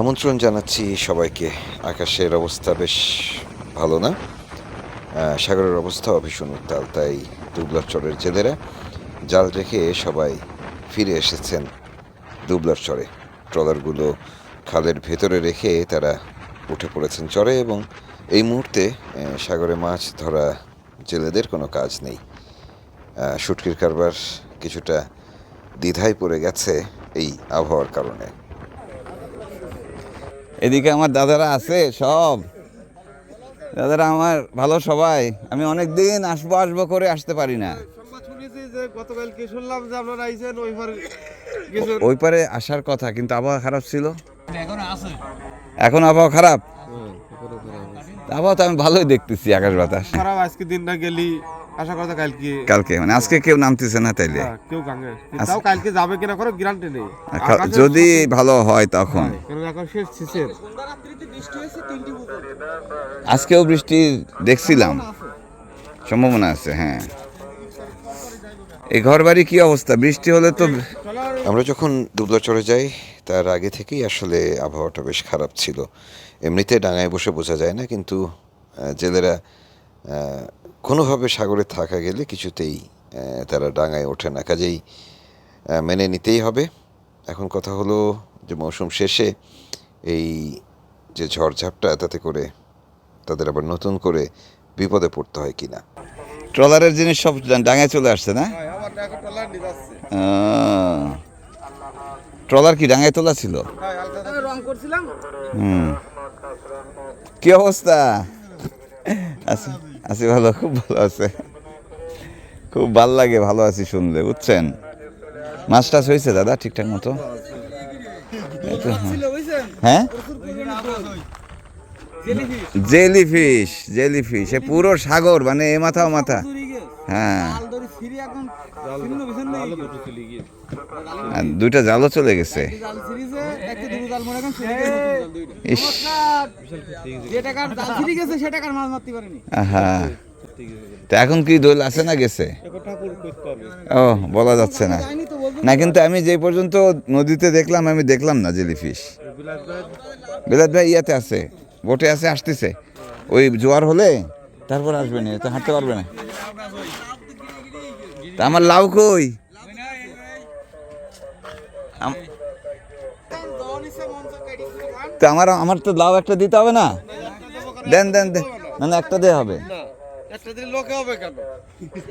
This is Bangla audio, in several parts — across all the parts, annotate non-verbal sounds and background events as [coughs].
আমন্ত্রণ জানাচ্ছি সবাইকে। আকাশের অবস্থা বেশ ভালো না? সাগরের অবস্থাও ভীষণ উত্তাল, তাই দুবলার চরের জেলেরা জাল রেখে সবাই ফিরে এসেছেন দুবলার চরে ট্রলারগুলো খালের ভেতরে রেখে তারা উঠে পড়েছেন চরে এবং এই মুহূর্তে সাগরে মাছ ধরা জেলেদের কোনো কাজ নেই। শুটকির কারবার কিছুটা দ্বিধায় পড়ে গেছে এই আবহাওয়ার কারণে। এদিকে আমার দাদারা আছে সব। দাদারা আমার ভালো সবাই। আমি অনেক দিন আসব আসব করে আসতে পারি না। ওই পারে আসার কথা কিন্তু আবহাওয়া খারাপ ছিল। এখন আবহাওয়া খারাপ? আবহাওয়া তো আমি ভালোই দেখতেছি আকাশ বাতাস। খারাপ আজকে দিনটা গেলি আশা কথা কালকে। কালকে মানে আজকে কেউ নামতেছে না তাইলে। হ্যাঁ, কেউ গাঙ্গে তাও কালকে যাবে কিনা করে গ্যারান্টি নেই। যদি ভালো হয় তখন। আজকেও বৃষ্টি দেখছিলাম। সম্ভাবনা আছে হ্যাঁ। এই ঘর বাড়ি কি অবস্থা? বৃষ্টি হলে তো আমরা যখন দুবলা চলে যাই তার আগে থেকেই আসলে আবহাওয়াটা বেশ খারাপ ছিল। এমনিতে ডাঙায় বসে বোঝা যায় না কিন্তু জেলেরা কোনোভাবে সাগরে থাকা গেলে কিছুতেই তারা ডাঙায় ওঠে না। কাজেই মেনে নিতেই হবে। এখন কথা হলো যে মৌসুম শেষে এই যে ঝড়ঝাপটা তাতে করে তাদের আবার নতুন করে বিপদে পড়তে হয় কিনা। ট্রলারের জিনিস সব ডাঙায় চলে আসছে না? ট্রলার কি ডাঙায় তোলা ছিল? হুম। কি অবস্থা? আছি আছি ভালো খুব ভালো আছে। খুব ভালো লাগে ভালো আছি শুনলে বুঝছেন? মাছ টাছ হয়েছে দাদা ঠিকঠাক মতো? হ্যাঁ? জেলি। ফিশ জেলি ফিশ এ পুরো সাগর মানে এ মাথা ও মাথা। হ্যাঁ। দুইটা জালও চলে গেছে। ইস। তা এখন কি দোল আছে না গেছে? ও, বলা যাচ্ছে না। না, কিন্তু আমি যে পর্যন্ত নদীতে দেখলাম, আমি দেখলাম না জেলিফিশ। বেলাত ভাই ইয়াতে আছে, বোটে আছে, আসতেছে। ওই জোয়ার হলে তারপর আসবে না তো হাঁটতে পারবে না। তা আমার লাউ কই? তো আমার আমার তো লাউ একটা দিতে হবে না? দেন দেন দেন। না, একটা দিয়ে হবে।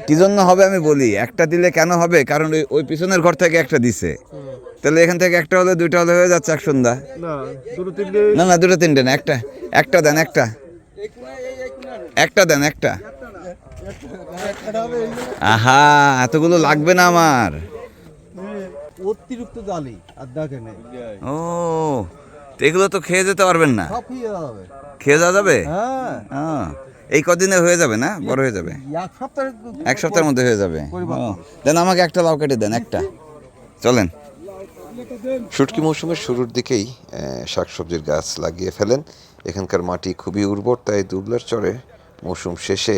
কি জন্য হবে আমি বলি একটা দিলে কেন হবে? কারণ ওই ওই পিছনের ঘর থেকে একটা দিছে। তাহলে এখান থেকে একটা হলে দুইটা হলে হয়ে যাচ্ছে এক সন্ধ্যা না না না দুটো তিনটে না একটা একটা দেন একটা। একটা দেন একটা। আহা এতগুলো লাগবে না আমার। অতিরিক্ত জালি আর দেখে নেই ও তো এগুলো তো খেয়ে যেতে পারবেন না। হয়ে খেয়ে যাওয়া যাবে। হ্যাঁ। ও, এই কদিনে হয়ে যাবে না? বড় হয়ে যাবে? এক সপ্তাহের মধ্যে হয়ে যাবে? দেন আমাকে একটা লাউ কেটে দেন একটা। চলেন। শুটকি মৌসুমের শুরুর দিকেই আহ, শাকসবজির গাছ লাগিয়ে ফেলেন। এখানকার মাটি খুবই উর্বর তাই দুবলার চরে মৌসুম শেষে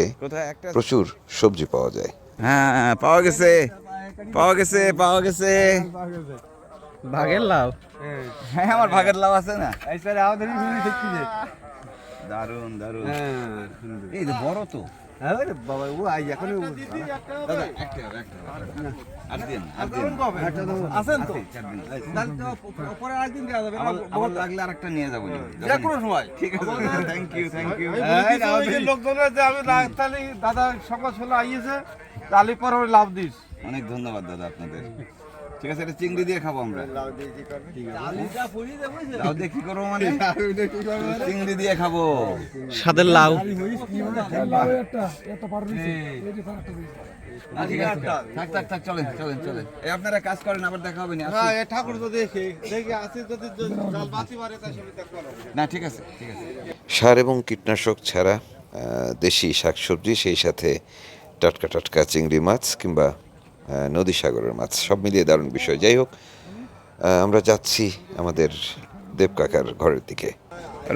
প্রচুর সবজি পাওয়া যায়। হ্যাঁ পাওয়া গেছে। পাওয়া গেছে পাওয়া গেছে। ভাগের লাভ হ্যাঁ আমার ভাগের লাভ আছে না। এই স্যার আমাদের শুনি দেখছি যে দারুণ দারুণ হ্যাঁ। এই যে বড় তো। হ্যাঁ বাবা ও আই এখন দাদা একটা আর দিন আর দিন। আছেন তো। চার দিন। তাহলে তো পরে আরেকদিন দেওয়া যাবে আমার আমার লাগলে আরেকটা নিয়ে যাব যে কোনো সময় ঠিক আছে। থ্যাংক ইউ থ্যাংক ইউ লোকজনের যে আমি তাহলে দাদা সকাল সকাল আইয়েছে তাহলে পরে লাভ দিস। অনেক ধন্যবাদ দাদা আপনাদের। ঠিক আছে এটা চিংড়ি দিয়ে খাব আমরা। লাউ দিয়ে কি করব? মানে? চিংড়ি দিয়ে খাব। সাদের লাউ। না, ঠিক আছে। থাক থাক থাক চলেন চলেন চলেন। এই আপনারা কাজ করেন আবার দেখা হবে না ঠাকুর তো দেখে। দেখি আসি যদি জল বাতি মারে তা সেটা দেখতে না ঠিক আছে ঠিক আছে। সার এবং কীটনাশক ছাড়া আহ, দেশি শাকসবজি সেই সাথে টাটকা টাটকা চিংড়ি মাছ কিংবা নদী সাগরের মাছ সব মিলিয়ে দারুণ বিষয়। যাই হোক আমরা যাচ্ছি আমাদের দেব কাকার ঘরের দিকে।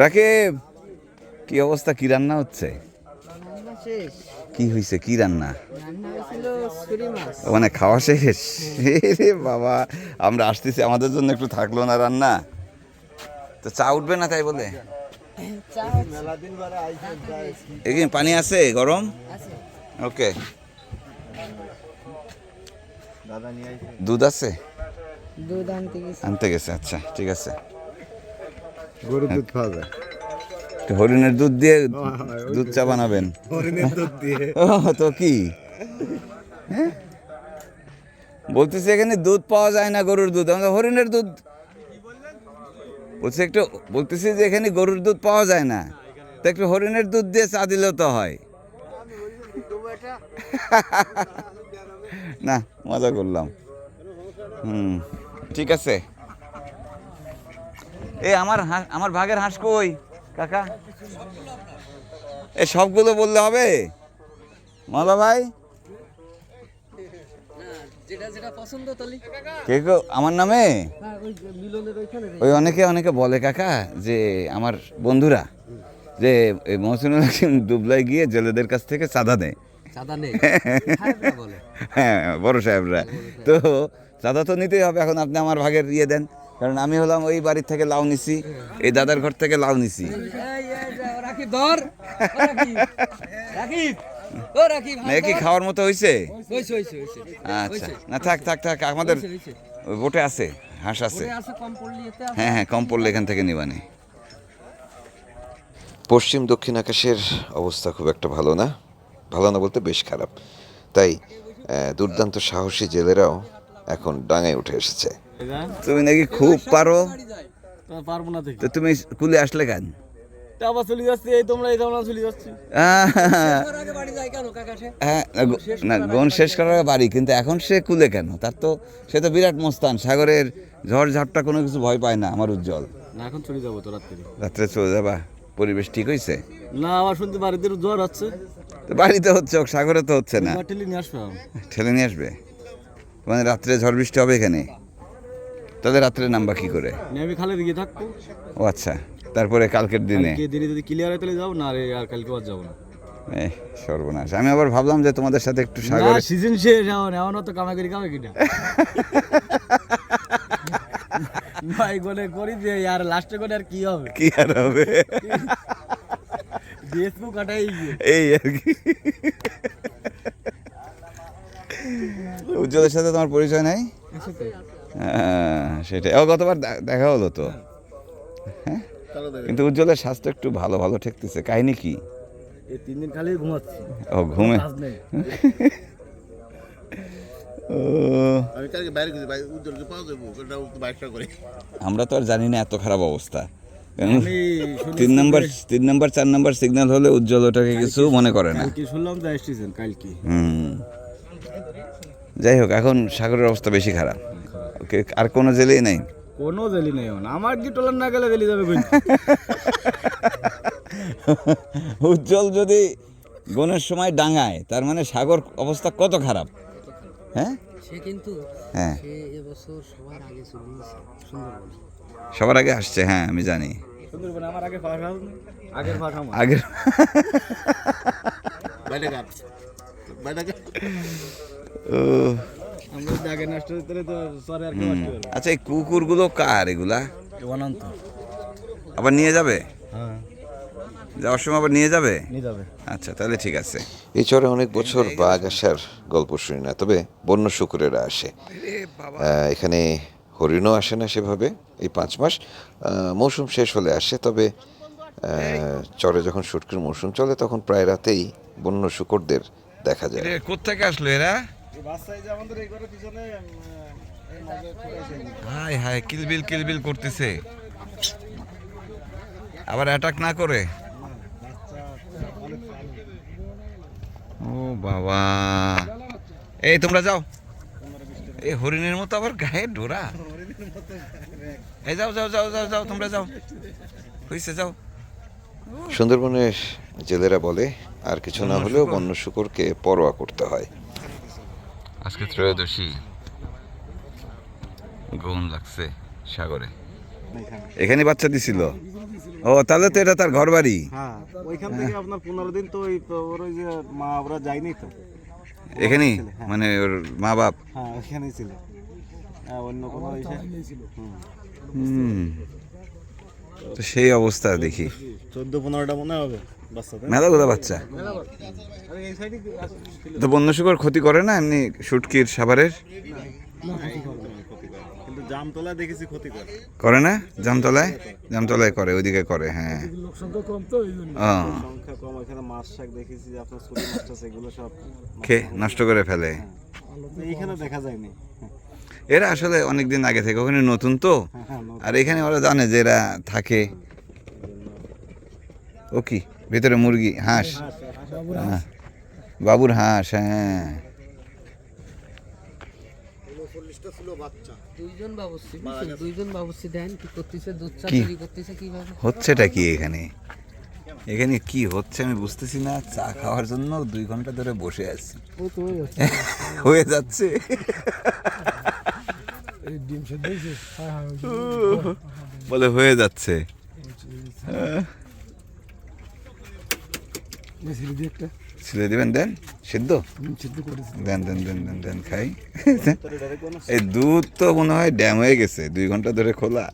রাকিব কি অবস্থা? কি রান্না হচ্ছে? শেষ। কি হয়েছে কি রান্না? মানে খাওয়া শেষ? রে বাবা আমরা আসতেছি আমাদের জন্য একটু থাকল না রান্না। তো চা উঠবে না তাই বলে? এখানে পানি আছে? গরম? ওকে। দুধ আছে? দুধ আনতে গেছি। আনতে গেছে আচ্ছা ঠিক আছে। গরুর দুধ পাওয়া যায়? হরিণের দুধ দিয়ে দুধ চা বানাবেন। হরিণের দুধ দিয়ে। ও তো কি? হ্যাঁ? বলতেছি এখানে দুধ পাওয়া যায় না গরুর দুধ। আমরা হরিণের দুধ বলছি একটু বলতেছি যে এখানে গরুর দুধ পাওয়া যায় না। তো একটু হরিণের দুধ দিয়ে চা দিলেও তো হয়। [laughs] না মজা করলাম। হুম ঠিক আছে। এ আমার হাঁস আমার ভাগের হাঁস কই? কাকা? এ সবগুলো বললে হবে? মালা ভাই? কে আমার নামে? হ্যাঁ ওই অনেকে অনেকে বলে কাকা যে আমার বন্ধুরা যে মহসিনুল হাকিম দুবলাই গিয়ে জেলেদের কাছ থেকে চাঁদা দেয়। [laughs] হ্যাঁ বড় সাহেবরা। তো চাঁদা তো নিতেই হবে এখন আপনি আমার ভাগের ইয়ে দেন। কারণ আমি হলাম ওই বাড়ির থেকে লাউ নিছি এই দাদার ঘর থেকে লাউ নিছি। কি খাওয়ার মতো হয়েছে আচ্ছা না থাক থাক থাক আমাদের বোটে আছে হাঁস আছে। হ্যাঁ হ্যাঁ কম পড়লে এখান থেকে নিবানে পশ্চিম দক্ষিণ আকাশের অবস্থা খুব একটা ভালো না। ভালো না বলতে বেশ খারাপ। তাই আহ, দুর্দান্ত সাহসী জেলেরাও এখন ডাঙায় উঠে এসেছে। তুমি নাকি খুব পারো? পারব না তো তুমি কুলে আসলে কেন? আবার চলে যাচ্ছি এই তোমরা এই তোমরা চলে যাচ্ছি। আহ, ওর আগে বাড়ি যায় কেন কাকা সে হ্যাঁ না, গন শেষ করার বাড়ি কিন্তু এখন সে কুলে কেন? তার তো সে তো বিরাট মস্তান সাগরের ঝড় ঝাপটা কোনো কিছু ভয় পায় না আমার উজ্জ্বল। না এখন চলে যাব তো রাত্রে। রাত্রে চলে যাবা? পরিবেশ ঠিক হয়েছে না আবার শুনতে বাড়িতে জ্বর আছে বাড়িতে হচ্ছে হোক, সাগরে তো হচ্ছে না। টেলি নিয়ে আসবে ঠেলে নিয়ে আসবে? মানে রাত্রে ঝড় বৃষ্টি হবে এখানে? তাদের রাত্রে নামবা কি করে? আমি খালে দিকে থাকব ও আচ্ছা তারপরে কালকের দিনে? দিনে যদি ক্লিয়ার হয় তাহলে যাব না রে আর কালকে আর যাব না। এই সর্বনাশ। আমি আবার ভাবলাম যে তোমাদের সাথে একটু না সাগরে সিজন শেষ এখন এখন তো কামাই কামে কিনা? [laughs] ভাই গলে করি যে আর লাস্টে করে আর কি হবে? কি আর হবে? এই আর কি। উজ্জ্বলের সাথে তোমার পরিচয় নাই? হ্যাঁ, সেটাই। ও গতবার দেখা হলো তো। হ্যাঁ? কিন্তু উজ্জ্বলের স্বাস্থ্য একটু ভালো ভালো ঠেকতেছে। কাহিনী কি? তিন দিন খালি ঘুমাচ্ছি। ও ঘুমে। আমরা তো আর জানি না এত খারাপ অবস্থা। তিন নাম্বার তিন নাম্বার চার নাম্বার সিগন্যাল হলে উজ্জ্বল ওটাকে কিছু মনে করে না। শুনলাম তো এসেছেন কালকে। হুম। যাই হোক এখন সাগরের অবস্থা বেশি খারাপ। ওকে আর কোনো জেলেই নাই। কোনো জেলি নেই আমার কি টলার না গেলে জেলি যাবে [laughs] উজ্জ্বল যদি গনের সময় ডাঙায় তার মানে সাগর অবস্থা কত খারাপ? হ্যাঁ? সে কিন্তু হ্যাঁ। এবছর সবার আগে সুন্দরবন। সবার আগে আসছে হ্যাঁ আমি জানি। আগের আচ্ছা এই কুকুরগুলো কার এগুলা? আবার নিয়ে যাবে? হ্যাঁ। যাওয়ার সময় আবার নিয়ে যাবে? আচ্ছা তাহলে ঠিক আছে। এই চরে অনেক বছর বাঘ আসার গল্প শুনি না তবে বন্য শুকুরেরা আসে। এখানে হরিণও আসে না সেভাবে এই পাঁচ মাস। মৌসুম শেষ হলে আসে, তবে চরে যখন শুটকির মৌসুম চলে, তখন প্রায় রাতেই বন্য শুকরদের দেখা যায়। কোথেকে আসলো এরা? হাই হাই কিলবিল কিলবিল করতেছে। আবার অ্যাটাক না করে? ও বাবা। এই, তোমরা যাও। এই হরিণের মতো আবার গায়ে ডোরা। এই যাও যাও যাও যাও যাও তোমরা যাও। হইছে যাও। সুন্দরবনের জেলেরা বলে আর কিছু না হলেও বন্য শুকরকে পরোয়া করতে হয়। আজকে ত্রয়োদশী। লাগছে সাগরে। এখানে বাচ্চা দিছিল? ও তাহলে তো এটা তার ঘর বাড়ি হ্যাঁ ওইখান থেকে আপনার পনেরো দিন তো ওই ওই যে মা ওরা যায়নি তো। এখানেই মানে ওর মা বাপ হ্যাঁ ওইখানেই ছিল হ্যাঁ অন্য কোনো হুম। হুম তো সেই অবস্থা দেখি চোদ্দ পনেরোটা মনে হবে মেলা কোথা বাচ্চা তো বন্য শুকর ক্ষতি করে না এমনি শুটকির সাভারের কিন্তু জামতলা দেখেছি ক্ষতি করে করে না? জামতলায়? জামতলায় করে ওইদিকে করে হ্যাঁ। ও। সংখ্যা কম এখানে মাছ শাক দেখেছি যে আপনার ছোট মাছ আছে এগুলো সব খেয়ে নষ্ট করে ফেলে। এইখানে দেখা যায়নি। এরা আসলে অনেক দিন আগে থেকে ওখানে নতুন তো। হ্যাঁ আর এখানে ওরা জানে যে এরা থাকে। ও কি? ভেতরে মুরগি হাঁস। বাবুর হাঁস হ্যাঁ। দুইজন বাবুর্চি বুঝছেন? দুইজন বাবুর্চি দেন কি করতেছে দুধ চা তৈরি করতেছে কীভাবে হচ্ছেটা কি এখানে এখানে কি হচ্ছে আমি বুঝতেছি না চা খাওয়ার জন্য দুই ঘণ্টা ধরে বসে আছি হয়ে যাচ্ছে বলে হয়ে যাচ্ছে ছেলে দিবেন দেন? সিদ্ধ? দেন দেন দেন দেন দেন খাই। [laughs] এই দুধ তো মনে হয় ড্যাম হয়ে গেছে দুই ঘণ্টা ধরে খোলা।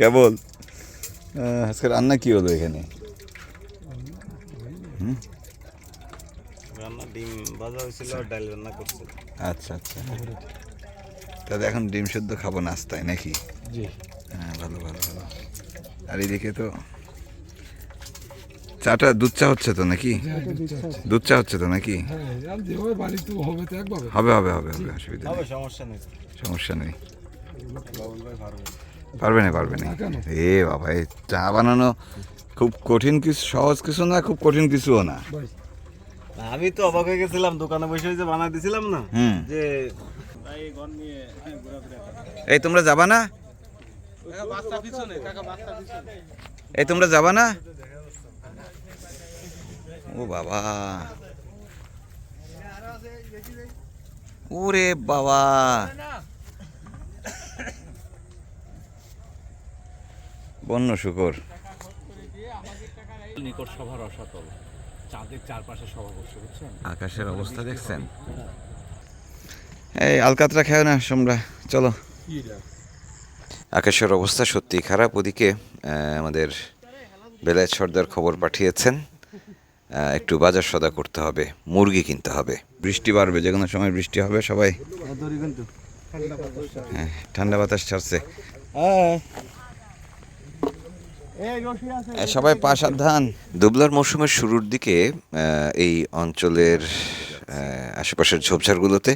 কেবল [laughs] আজকে রান্না কি হলো এখানে? রান্না ডিম ভাজা হয়েছিল আর ডাল রান্না করছে। আচ্ছা আচ্ছা। তাহলে এখন ডিম সেদ্ধ খাব নাস্তায় নাকি? হ্যাঁ ভালো ভালো ভালো। আর এদিকে তো চাটা দুধ চা হচ্ছে তো নাকি? দুধ চা হচ্ছে তো নাকি? হবে হবে হবে হবে অসুবিধা নেই। সমস্যা নেই। সমস্যা নেই। পারবে না পারবে না। এ বাবা এই চা বানানো খুব কঠিন কিছু সহজ কিছু না খুব কঠিন কিছুও না। আমি তো অবাক হয়ে গেছিলাম দোকানে বসে যে বানাই দিছিলাম না যে এই তোমরা যাবা না? এই তোমরা যাবা না? ও বাবা। ওরে বাবা। বন্য শুকর। নিকট সভার রসাতল চাঁদের চারপাশে সভা বসে বুঝছেন? আকাশের অবস্থা দেখছেন? এই আলকাতরা খেয়ে না তোমরা চলো। আকাশের অবস্থা সত্যি খারাপ। ওদিকে আমাদের বেলায় সর্দার খবর পাঠিয়েছেন। একটু বাজার সদা করতে হবে, মুরগি কিনতে হবে। বৃষ্টি বাড়বে, যে কোনো সময় বৃষ্টি হবে, সবাই। হ্যাঁ ঠান্ডা বাতাস ছাড়ছে। সবাই পা সাবধান। দুবলার মৌসুমের শুরুর দিকে এই অঞ্চলের আশেপাশের ঝোপঝাড়গুলোতে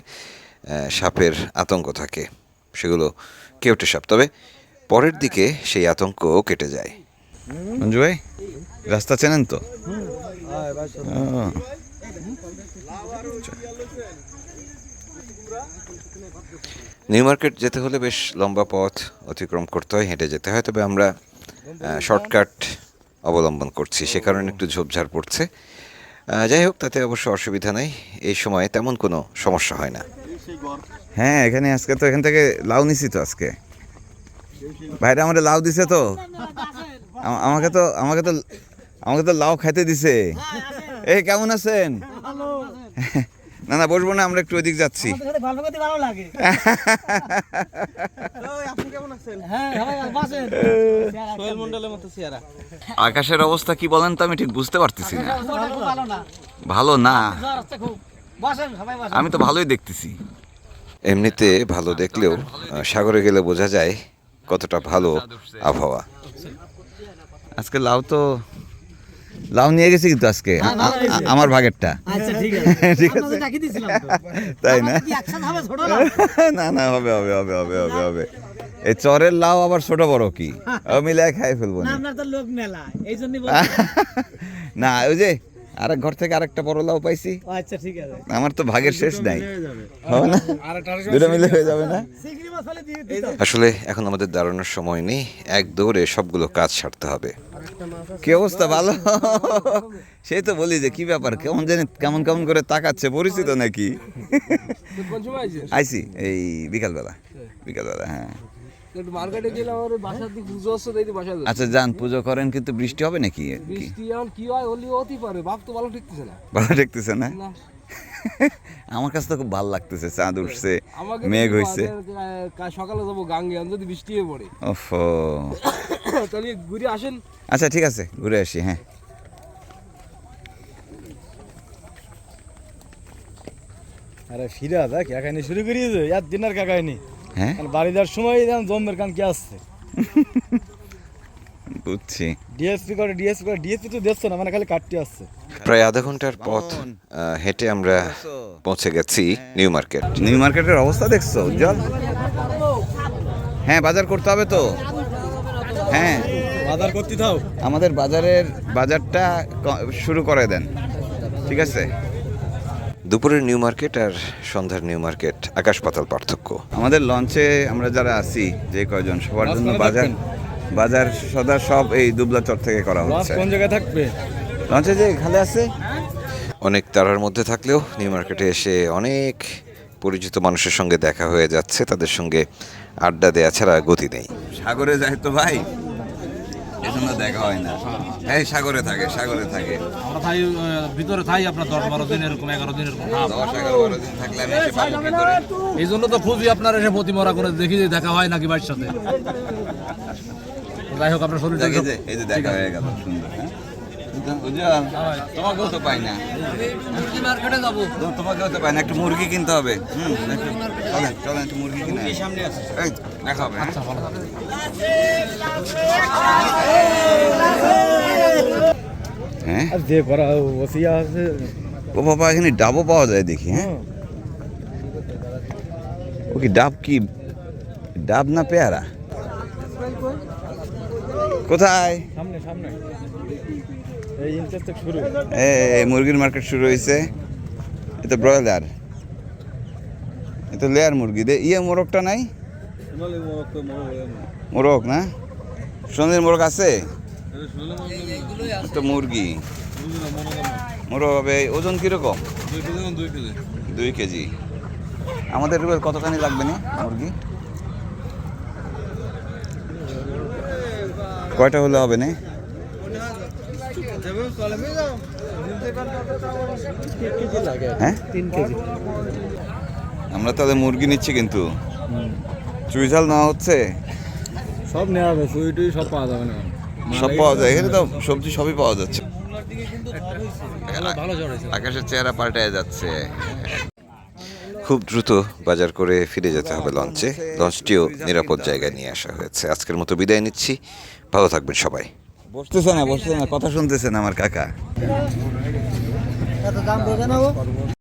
সাপের আতঙ্ক থাকে। সেগুলো কেউটে সাপ। তবে পরের দিকে সেই আতঙ্ক কেটে যায়। মঞ্জু ভাই? রাস্তা চেনেন তো? নিউ মার্কেট যেতে হলে বেশ লম্বা পথ অতিক্রম করতে হয় হেঁটে যেতে হয়। তবে আমরা শর্টকাট অবলম্বন করছি। সে কারণে একটু ঝোপঝাড় পড়ছে। যাই হোক তাতে অবশ্য অসুবিধা নেই। এই সময়ে তেমন কোনো সমস্যা হয় না। হ্যাঁ এখানে আজকে তো এখান থেকে লাউ নিছি তো আজকে। ভাইরা আমাদের লাউ দিছে তো। আমাকে তো আমাকে তো আমাকে তো লাউ খাইতে দিছে। এই কেমন আছেন? না না বসবো না আমরা একটু ওদিক যাচ্ছি। গল্প করতে ভালো লাগে। আপনি কেমন আছেন? হ্যাঁ আকাশের অবস্থা কি বলেন তো আমি ঠিক বুঝতে পারতেছি না। ভালো না। ভালো না? জ্বর আসছে খুব। বসেন সবাই বসেন। আমি তো ভালোই দেখতেছি। এমনিতে ভালো দেখলেও সাগরে গেলে বোঝা যায় কতটা ভালো আবহাওয়া। আজকে লাউ তো লাউ নিয়ে গেছি কিন্তু আজকে। আ- আমার ভাগেরটা। আচ্ছা ঠিক আছে। [laughs] [laughs] তাই না? [laughs] না না হবে হবে হবে হবে হবে হবে। এই চরের লাউ আবার ছোট বড় কি? মিলে খাই ফেলব না না ওই যে আরেক ঘর থেকে আরেকটা বড় লাউ পাইছি। আচ্ছা ঠিক আছে। আমার তো ভাগের শেষ নাই। হবে না? দুটো মিলে হয়ে যাবে না? আসলে এখন আমাদের দাঁড়ানোর সময় নেই। এক দৌড়ে সবগুলো কাজ সারতে হবে। কি অবস্থা ভালো? সেই তো বলি যে কি ব্যাপার? কেমন জানি কেমন কেমন করে তাকাচ্ছে পরিচিত নাকি? আইসি এই বিকালবেলা। বিকালবেলা হ্যাঁ। মার্কেটে গেলাম আমার বাসার দিকে পুজো আসছে তাই বাসা আচ্ছা যান পুজো করেন কিন্তু বৃষ্টি হবে নাকি? বৃষ্টি এখন কি হয় হলি হতেই পারে বাপ তো ভালো ঠিকতেছে না। ভালো না? [laughs] আমার কাছে তো খুব ভালো লাগতেছে চাঁদ উঠছে মেঘ হইছে। সকালে যাব গাঙ্গে যদি বৃষ্টি হয়ে পড়ে। ওফো। [coughs] তাহলে ঘুরে আসেন। আচ্ছা ঠিক আছে ঘুরে আসি হ্যাঁ। আরে ফিরা দেখ এখানে শুরু করিয়েছে ইয়ার দিনের কাকায়নি হ্যাঁ? বাড়ি যাওয়ার সময় জম্মের কাম কি আসছে? বুঝছি। ডিএসপি করে ডিএসপি করে ডিএসপি তো দেখছ না মানে খালি কাটতে আসছে। প্রায় আধা ঘণ্টার পথ আহ, হেঁটে আমরা পৌঁছে গেছি নিউ মার্কেট। নিউ মার্কেটের অবস্থা দেখছ? উজ্জ্বল? হ্যাঁ বাজার করতে হবে তো। হ্যাঁ। বাজার করতে থাও আমাদের বাজারের বাজারটা শুরু করে দেন। ঠিক আছে? দুপুরের নিউ মার্কেট আর সন্ধ্যার নিউ মার্কেট আকাশ পাতাল পার্থক্য। আমাদের লঞ্চে আমরা যারা আছি যে কয়জন সবার জন্য বাজার বাজার সদা সব এই দুবলাচর থেকে করা হচ্ছে। কোন জায়গায় থাকবে? লঞ্চে যে খালে আছে? অনেক তারার মধ্যে থাকলেও নিউ মার্কেটে এসে অনেক পরিচিত মানুষের সঙ্গে দেখা হয়ে যাচ্ছে তাদের সঙ্গে আড্ডা দেওয়া ছাড়া গতি নেই। সাগরে যায় তো ভাই। এজন্য দেখা হয় না। এই সাগরে থাকে সাগরে থাকে। আমরা থাই ভিতরে থাই আপনার দশ বারো দিন এরকম এগারো দিন এরকম দশ এগারো বারো দিন থাকলে আমি এসে পাবো কি করে? এই জন্য তো খুঁজি আপনার এসে প্রতি মরা করে দেখি যে দেখা হয় নাকি বাড়ির সাথে। যাই হোক আপনার শরীর দেখ, এই যে এই যে দেখা হয়ে গেল সুন্দর হ্যাঁ? তোমাকেও তো পাই না। মার্কেটে যাব। তোমাকেও তো পাই না একটু মুরগি কিনতে হবে। হুম চলেন চলেন একটু মুরগি কিনে সামনে আছে। দেখা হবে। হ্যাঁ? হ্যাঁ আর যে করা বসিয়া আছে। ও বাবা এখানে ডাবও পাওয়া যায় দেখি হ্যাঁ? ও কি ডাব কি? ডাব না পেয়ারা? কোথায়? সামনে সামনে। এই ইনটেস্ট শুরু। এই মুরগির মার্কেট শুরু হয়েছে এ তো ব্রয়লার এ তো লেয়ার মুরগি। দে ইয়ে মোরগটা নাই? মোরগ না। সোনালির মোরগ আছে? এ তো মুরগি মোরগ। হবে ওজন কীরকম? দুই কেজি আমাদের কতখানি লাগবে না মুরগি? কয়টা হলে হবে না? হ্যাঁ? আমরা তাহলে মুরগি নিচ্ছি কিন্তু। চুইঝাল নেওয়া হচ্ছে? সব নেওয়া হবে সুই টুই সব পাওয়া যাবে না। সব পাওয়া যায় এখানে তো সবজি সবই পাওয়া যাচ্ছে। আকাশের চেহারা পাল্টায় যাচ্ছে। খুব দ্রুত বাজার করে ফিরে যেতে হবে লঞ্চে। লঞ্চটিও নিরাপদ জায়গায় নিয়ে আসা হয়েছে। আজকের মতো বিদায় নিচ্ছি। ভালো থাকবেন সবাই। বসতেছে না বসতেছে না কথা শুনতেছেন আমার কাকা।